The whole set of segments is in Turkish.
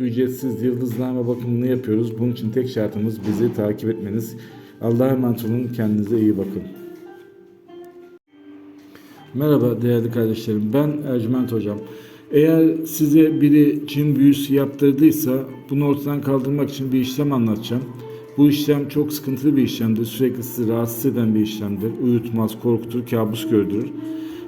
ücretsiz yıldızname bakımını yapıyoruz. Bunun için tek şartımız bizi takip etmeniz. Allah'a emanet olun. Kendinize iyi bakın. Merhaba değerli kardeşlerim. Ben Ercüment Hocam. Eğer size biri cin büyüsü yaptırdıysa bunu ortadan kaldırmak için bir işlem anlatacağım. Bu işlem çok sıkıntılı bir işlemdir. Sürekli sizi rahatsız eden bir işlemdir. Uyutmaz, korkutur, kabus gördürür.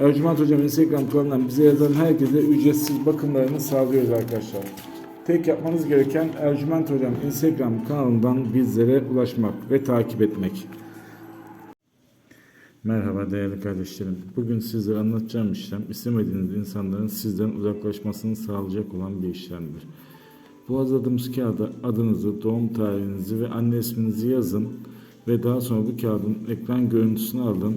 Ercüment Hocam Instagram kanalından bize yazan herkese ücretsiz bakımlarını sağlıyoruz arkadaşlar. Tek yapmanız gereken Ercüment Hocam Instagram kanalından bizlere ulaşmak ve takip etmek. Merhaba değerli kardeşlerim. Bugün sizlere anlatacağım işlem istemediğiniz insanların sizden uzaklaşmasını sağlayacak olan bir işlemdir. Bu hazırladığımız kağıda adınızı, doğum tarihinizi ve anne isminizi yazın ve daha sonra bu kağıdın ekran görüntüsünü alın,